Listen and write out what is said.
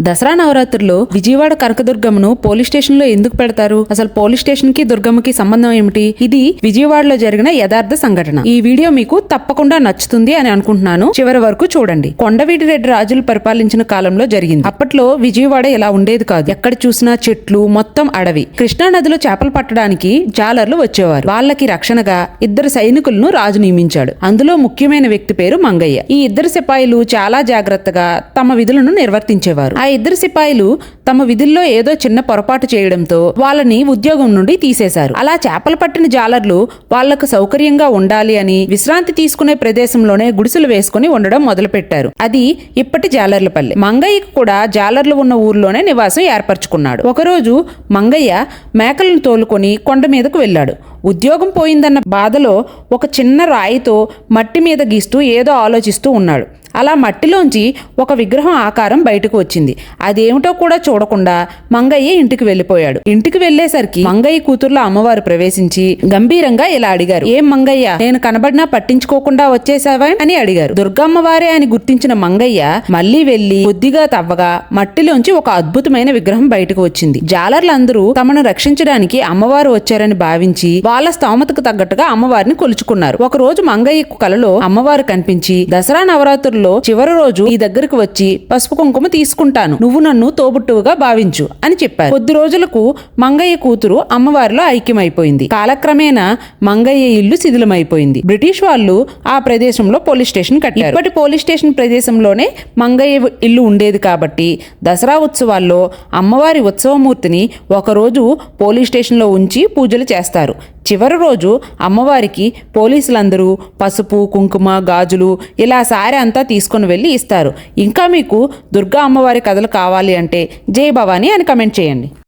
దసరా నవరాత్రుల్లో విజయవాడ కనకదుర్గమ్మను పోలీస్ స్టేషన్లో ఎందుకు పెడతారు? అసలు పోలీస్ స్టేషన్కి దుర్గమ్మకి సంబంధం ఏమిటి? ఇది విజయవాడలో జరిగిన యథార్థ సంఘటన. ఈ వీడియో మీకు తప్పకుండా నచ్చుతుంది అని అనుకుంటున్నాను. చివరి వరకు చూడండి. కొండవీటి రెడ్డి రాజులు పరిపాలించిన కాలంలో జరిగింది. అప్పట్లో విజయవాడ ఇలా ఉండేది కాదు. ఎక్కడ చూసినా చెట్లు మొత్తం అడవి. కృష్ణా నదిలో చేపలు పట్టడానికి జాలర్లు వచ్చేవారు. వాళ్ళకి రక్షణగా ఇద్దరు సైనికులను రాజు నియమించాడు. అందులో ముఖ్యమైన వ్యక్తి పేరు మంగయ్య. ఈ ఇద్దరు సిపాయిలు చాలా జాగ్రత్తగా తమ విధులను నిర్వర్తించేవారు. ఆ ఇద్దరు సిపాయిలు తమ విధుల్లో ఏదో చిన్న పొరపాటు చేయడంతో వాళ్ళని ఉద్యోగం నుండి తీసేశారు. అలా చేపలు పట్టిన జాలర్లు వాళ్ళకు సౌకర్యంగా ఉండాలి అని విశ్రాంతి తీసుకునే ప్రదేశంలోనే గుడిసెలు వేసుకుని ఉండడం మొదలుపెట్టారు. అది ఇప్పటి జాలర్లపల్లి. మంగయ్యకు కూడా జాలర్లు ఉన్న ఊర్లోనే నివాసం ఏర్పరచుకున్నాడు. ఒకరోజు మంగయ్య మేకలను తోలుకొని కొండ మీదకు వెళ్ళాడు. ఉద్యోగం పోయిందన్న బాధలో ఒక చిన్న రాయితో మట్టి మీద గీస్తూ ఏదో ఆలోచిస్తూ ఉన్నాడు. అలా మట్టిలోంచి ఒక విగ్రహం ఆకారం బయటకు వచ్చింది. అదేమిటో కూడా చూడకుండా మంగయ్య ఇంటికి వెళ్ళిపోయాడు. ఇంటికి వెళ్ళేసరికి మంగయ్య కూతుర్లో అమ్మవారు ప్రవేశించి గంభీరంగా ఇలా అడిగారు. ఏం మంగయ్య నేను కనబడినా పట్టించుకోకుండా వచ్చేసావా అని అడిగారు. దుర్గమ్మవారే అని గుర్తించిన మంగయ్య మళ్ళీ వెళ్ళి కొద్దిగా తవ్వగా మట్టిలోంచి ఒక అద్భుతమైన విగ్రహం బయటకు వచ్చింది. జాలర్లందరూ తమను రక్షించడానికి అమ్మవారు వచ్చారని భావించి వాళ్ళ స్తోమతకు తగ్గట్టుగా అమ్మవారిని కొలుచుకున్నారు. ఒక రోజు మంగయ్యకు కలలో అమ్మవారు కనిపించి దసరా నవరాత్రులు నవరాత్రుల్లో చివరి రోజు ఈ దగ్గరకు వచ్చి పసుపు కుంకుమ తీసుకుంటాను. నువ్వు నన్ను తోబుట్టువుగా భావించు అని చెప్పారు. కొద్ది రోజులకు మంగయ్య కూతురు అమ్మవారిలో ఐక్యమైపోయింది. కాలక్రమేణా మంగయ్య ఇల్లు శిథిలమైపోయింది. బ్రిటిష్ వాళ్ళు ఆ ప్రదేశంలో పోలీస్ స్టేషన్ కట్టారు. ఇప్పటి పోలీస్ స్టేషన్ ప్రదేశంలోనే మంగయ్య ఇల్లు ఉండేది కాబట్టి దసరా ఉత్సవాల్లో అమ్మవారి ఉత్సవమూర్తిని ఒకరోజు పోలీస్ స్టేషన్లో ఉంచి పూజలు చేస్తారు. చివరి రోజు అమ్మవారికి పోలీసులందరూ పసుపు కుంకుమ గాజులు ఇలా సారె అంతా తీసుకొని వెళ్ళి ఇస్తారు. ఇంకా మీకు దుర్గా అమ్మవారి కథలు కావాలి అంటే జై భవానీ అని కమెంట్ చేయండి.